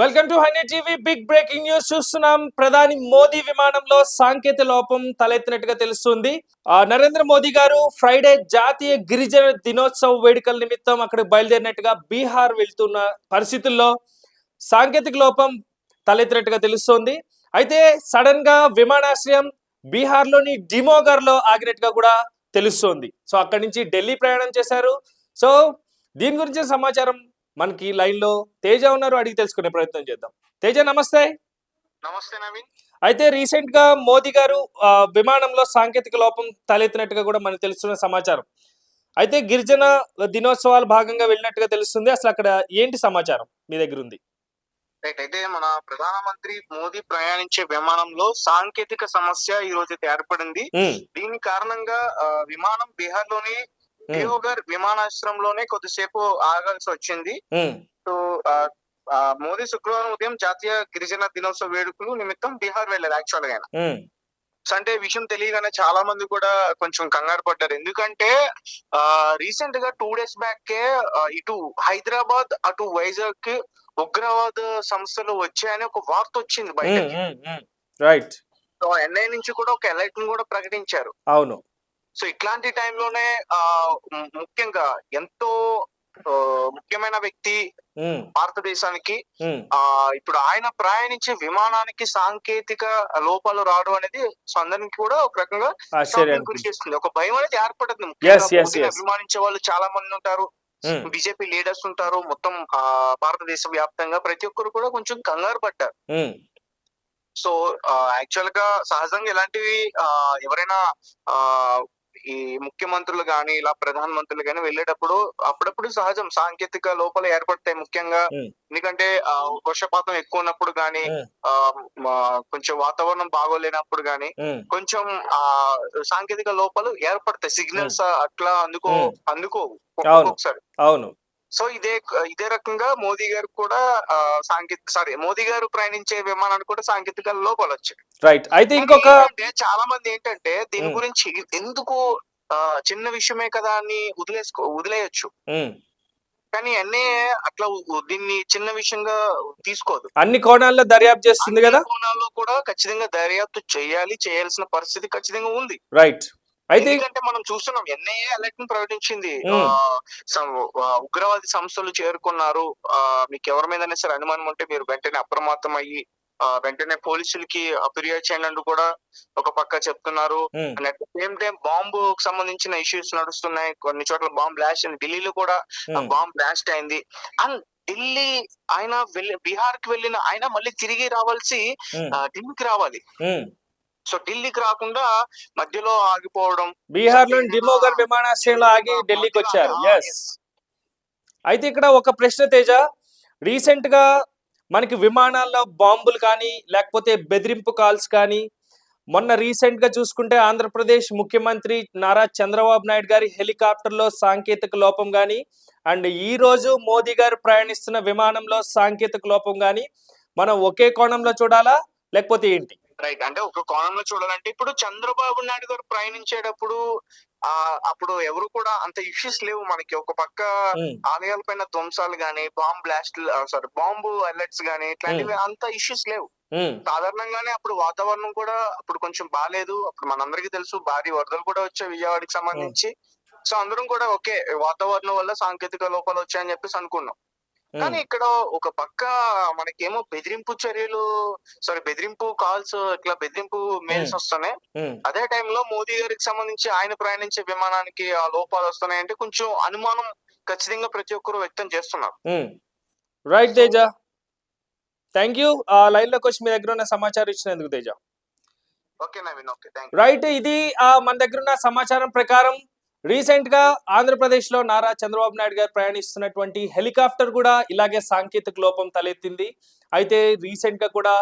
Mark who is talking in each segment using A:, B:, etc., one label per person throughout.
A: Welcome to hundred TV big breaking news చూస్తున్నాం ప్రధాని మోదీ విమానంలో సాంకేతిక లోపం తలెత్తినట్టుగా తెలుస్తుంది. నరేంద్ర మోదీ గారు ఫ్రైడే జాతీయ గిరిజన దినోత్సవ వేడుకల నిమిత్తం అక్కడికి బయలుదేరినట్టుగా బీహార్ వెళ్తున్న పరిస్థితుల్లో సాంకేతిక లోపం తలెత్తినట్టుగా తెలుస్తోంది. అయితే సడన్గా విమానాశ్రయం బీహార్లోని డిమోగర్లో ఆగినట్టుగా కూడా తెలుస్తోంది. సో అక్కడి నుంచి ఢిల్లీ ప్రయాణం చేశారు. సో దీని గురించి సమాచారం మనకి లైన్లో తేజ ఉన్నారు అడిగి తెలుసుకునే ప్రయత్నం చేద్దాం. తేజ నమస్తే.
B: నమస్తే నవీన్.
A: అయితే రీసెంట్గా మోదీ గారు విమానంలో సాంకేతిక లోపం తలెత్తినట్టుగా కూడా మనకు తెలుస్తున్న సమాచారం. అయితే గిరిజన దినోత్సవాల భాగంగా వెళ్ళినట్టుగా తెలుస్తుంది. అసలు అక్కడ ఏంటి సమాచారం మీ దగ్గర ఉంది?
B: రైట్ అయితే మన ప్రధానమంత్రి మోదీ ప్రయాణించే విమానంలో సాంకేతిక సమస్య ఈ రోజు అయితే ఏర్పడింది దీని కారణంగా విమానం
A: బీహార్లోని
B: డియోగర్ విమానాశ్రయంలోనే కొద్దిసేపు ఆగాల్సి వచ్చింది. సో మోదీ శుక్రవారం ఉదయం జాతీయ గిరిజన దినోత్సవ వేడుకలు నిమిత్తం బీహార్ వెళ్ళారు యాక్చువల్గా అంటే విషయం తెలియగానే చాలా మంది కూడా కొంచెం కంగారు పడ్డారు. ఎందుకంటే రీసెంట్గా టూ డేస్ బ్యాక్ ఇటు హైదరాబాద్ అటు వైజాగ్కి ఉగ్రవాద సంస్థలు వచ్చాయని ఒక వార్త వచ్చింది
A: ఉమ్. రైట్
B: సో ఎన్ఐ నుంచి కూడా ఒక అలర్ట్ని కూడా ప్రకటించారు.
A: అవును.
B: సో ఇట్లాంటి టైంలోనే ముఖ్యంగా ఎంతో ముఖ్యమైన వ్యక్తి భారతదేశానికి ఆ ఇప్పుడు ఆయన ప్రయాణించే విమానానికి సాంకేతిక లోపాలు రావడం అనేది సో అందరికి కూడా ఒక రకంగా గురి చేస్తుంది ఒక భయం అనేది ఏర్పడుతుంది. అభిమానించే వాళ్ళు చాలా మంది ఉంటారు. బీజేపీ లీడర్స్ ఉంటారు. మొత్తం ఆ భారతదేశ వ్యాప్తంగా ప్రతి ఒక్కరు కూడా కొంచెం కంగారు పడ్డారు. సో యాక్చువల్గా సహజంగా ఇలాంటివి ఎవరైనా ఆ ఈ ముఖ్యమంత్రులు గాని ఇలా ప్రధాన మంత్రులు గాని వెళ్ళేటప్పుడు అప్పుడప్పుడు సహజం. సాంకేతిక లోపాలు ఏర్పడతాయి ముఖ్యంగా. ఎందుకంటే వర్షపాతం ఎక్కువ ఉన్నప్పుడు మా- కొంచెం వాతావరణం బాగోలేనప్పుడు గాని
A: ఉమ్,
B: కొంచెం ఆ సాంకేతిక లోపాలు ఏర్పడతాయి. సిగ్నల్స్ అట్లా అందుకో. అందుకో. ఒకసారి
A: అవును.
B: సో ఇదే ఇదే రకంగా మోదీ గారు కూడా సాంకేతిక సారీ మోదీ గారు ప్రయాణించే విమానానికి కూడా సాంకేతిక లోపాలు వచ్చాయి.
A: రైట్ అయితే ఇంకొక
B: చాలా మంది ఏంటంటే దీని. గురించి ఎందుకు చిన్న విషయమే కదా అని వదిలేసుకో వదిలేయచ్చు. కానీ ఎన్ఏ అట్లా దీన్ని చిన్న విషయంగా తీసుకోదు.
A: అన్ని కోణాల్లో దర్యాప్తు చేస్తుంది కదా?
B: అన్ని కోణాల్లో కూడా ఖచ్చితంగా దర్యాప్తు చేయాలి చేయాల్సిన పరిస్థితి ఖచ్చితంగా ఉంది.
A: రైట్ అయితే
B: ఎందుకంటే మనం చూస్తున్నాం ఎన్ఐఏ అలర్ట్ని ప్రకటించింది.
A: Hmm.
B: ఉగ్రవాది సంస్థలు చేరుకున్నారు. మీకు ఎవరి మీద సరే అనుమానం ఉంటే మీరు వెంటనే అప్రమత్తం అయ్యి వెంటనే పోలీసులకి ఫిర్యాదు చేయండి కూడా ఒక పక్క చెప్తున్నారు. And at same time bomb సంబంధించిన ఇష్యూస్ నడుస్తున్నాయి. కొన్ని చోట్ల బాంబ్ బ్లాస్ట్ అయింది. ఢిల్లీలో కూడా బాంబ్ బ్లాస్ట్ అయింది. అండ్ ఢిల్లీ ఆయన వెళ్ళి బీహార్కి వెళ్ళిన ఆయన మళ్ళీ తిరిగి రావాల్సి ఆ, ఢిల్లీకి రావాలి. సో ఢిల్లీకి రాకుండా మధ్యలో ఆగిపోవడం.
A: బీహార్లోని డిమోగర్ విమానాశ్రయంలో ఆగి ఢిల్లీకి వచ్చారు. అయితే ఇక్కడ ఒక ప్రశ్న తేజ. రీసెంట్గా మనకి విమానాల్లో బాంబులు కానీ లేకపోతే బెదిరింపు కాల్స్ కానీ మొన్న రీసెంట్గా చూసుకుంటే ఆంధ్రప్రదేశ్ ముఖ్యమంత్రి నారా చంద్రబాబు నాయుడు గారి హెలికాప్టర్లో సాంకేతిక లోపం కానీ అండ్ ఈ రోజు మోదీ గారు ప్రయాణిస్తున్న విమానంలో సాంకేతిక లోపం కానీ మనం ఒకే కోణంలో చూడాలా? లేకపోతే ఏంటి?
B: రైట్ అంటే ఒక కోణంలో చూడాలంటే ఇప్పుడు చంద్రబాబు నాయుడు గారు ప్రయాణించేటప్పుడు ఆ అప్పుడు ఎవరు కూడా అంత ఇష్యూస్ లేవు మనకి. ఒక పక్క
A: ఉమ్,
B: ఆలయాల పైన ధ్వంసాలు గానీ bomb blast sorry bomb alerts గానీ ఇట్లాంటివి అంత ఇష్యూస్ లేవు.
A: ఉమ్,
B: సాధారణంగానే అప్పుడు వాతావరణం కూడా అప్పుడు కొంచెం బాగాలేదు అప్పుడు మనందరికీ తెలుసు భారీ వరదలు కూడా వచ్చాయి విజయవాడకి సంబంధించి. సో అందరం కూడా ఓకే వాతావరణం వల్ల సాంకేతిక లోపాలు వచ్చాయని చెప్పేసి అనుకున్నాం. కానీ ఇక్కడ ఒక పక్క మనకేమో బెదిరింపు చర్యలు సారీ బెదిరింపు కాల్స్ ఇట్లా బెదిరింపు మెయిల్స్. వస్తున్నాయి. అదే టైంలో మోదీ గారికి సంబంధించి ఆయన ప్రయాణించే విమానానికి ఆ లోపాలు వస్తున్నాయంటే కొంచెం అనుమానం ఖచ్చితంగా ప్రతి ఒక్కరు వ్యక్తం చేస్తున్నారు.
A: రైట్ తేజ. థ్యాంక్ యూ ఆ లైన్లోకి వచ్చి మీ దగ్గర ఉన్న సమాచారం ఇచ్చినందుకు Teja.
B: Okay Naveen okay
A: right ఇది ఆ మన దగ్గర ఉన్న సమాచారం ప్రకారం రీసెంట్గా ఆంధ్రప్రదేశ్లో నారా చంద్రబాబు నాయుడు గారు ప్రయాణిస్తున్నటువంటి హెలికాప్టర్ కూడా ఇలాగే సాంకేతిక లోపం తలెత్తింది. అయితే రీసెంట్గా కూడా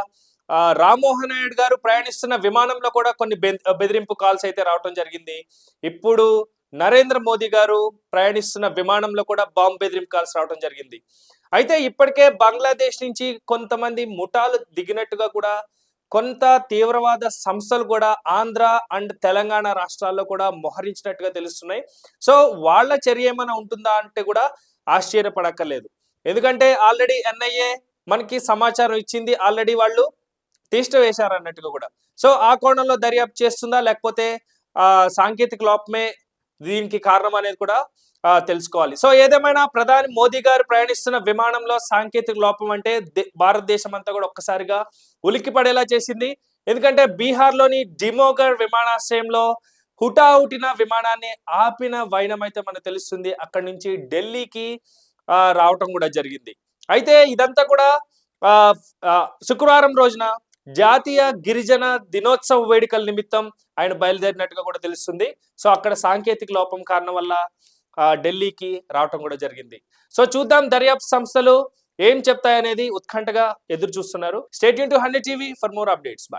A: రామ్మోహన్ నాయుడు గారు ప్రయాణిస్తున్న విమానంలో కూడా కొన్ని బె- బెదిరింపు కాల్స్ అయితే రావడం జరిగింది. ఇప్పుడు నరేంద్ర మోదీ గారు ప్రయాణిస్తున్న విమానంలో కూడా బాంబు బెదిరింపు కాల్స్ రావడం జరిగింది. అయితే ఇప్పటికే బంగ్లాదేశ్ నుంచి కొంతమంది ముఠాలు దిగినట్టుగా కూడా కొంత తీవ్రవాద సంస్థలు కూడా ఆంధ్ర అండ్ తెలంగాణ రాష్ట్రాల్లో కూడా మోహరించినట్టుగా తెలుస్తున్నాయి. సో వాళ్ళ చర్య ఏమైనా ఉంటుందా అంటే కూడా ఆశ్చర్యపడక్కర్లేదు. ఎందుకంటే ఆల్రెడీ ఎన్ఐఏ మనకి సమాచారం ఇచ్చింది. ఆల్రెడీ వాళ్ళు తీష్ట వేశారు అన్నట్టుగా కూడా. సో ఆ కోణంలో దర్యాప్తు చేస్తుందా? లేకపోతే ఆ, సాంకేతిక లోపమే దీనికి కారణం అనేది కూడా తెలుసుకోవాలి. సో ఏదేమైనా ప్రధాని మోదీ గారు ప్రయాణిస్తున్న విమానంలో సాంకేతిక లోపం అంటే దే- భారతదేశం అంతా కూడా ఒక్కసారిగా ఉలిక్కి పడేలా చేసింది. ఎందుకంటే బీహార్లోని డిమోగర్ విమానాశ్రయంలో హుటాహుటిన విమానాన్ని ఆపిన వైనం అయితే మనకు తెలుస్తుంది. అక్కడి నుంచి ఢిల్లీకి రావటం కూడా జరిగింది. అయితే ఇదంతా కూడా ఆ, శుక్రవారం రోజున జాతీయ గిరిజన దినోత్సవ వేడుకల నిమిత్తం ఆయన బయలుదేరినట్టుగా కూడా తెలుస్తుంది. సో అక్కడ సాంకేతిక లోపం కారణం వల్ల ఢిల్లీకి రావటం కూడా జరిగింది. సో చూద్దాం దర్యాప్తు సంస్థలు ఏం చెప్తాయనేది ఉత్కంఠగా ఎదురు చూస్తున్నారు state to hundred TV for more updates bye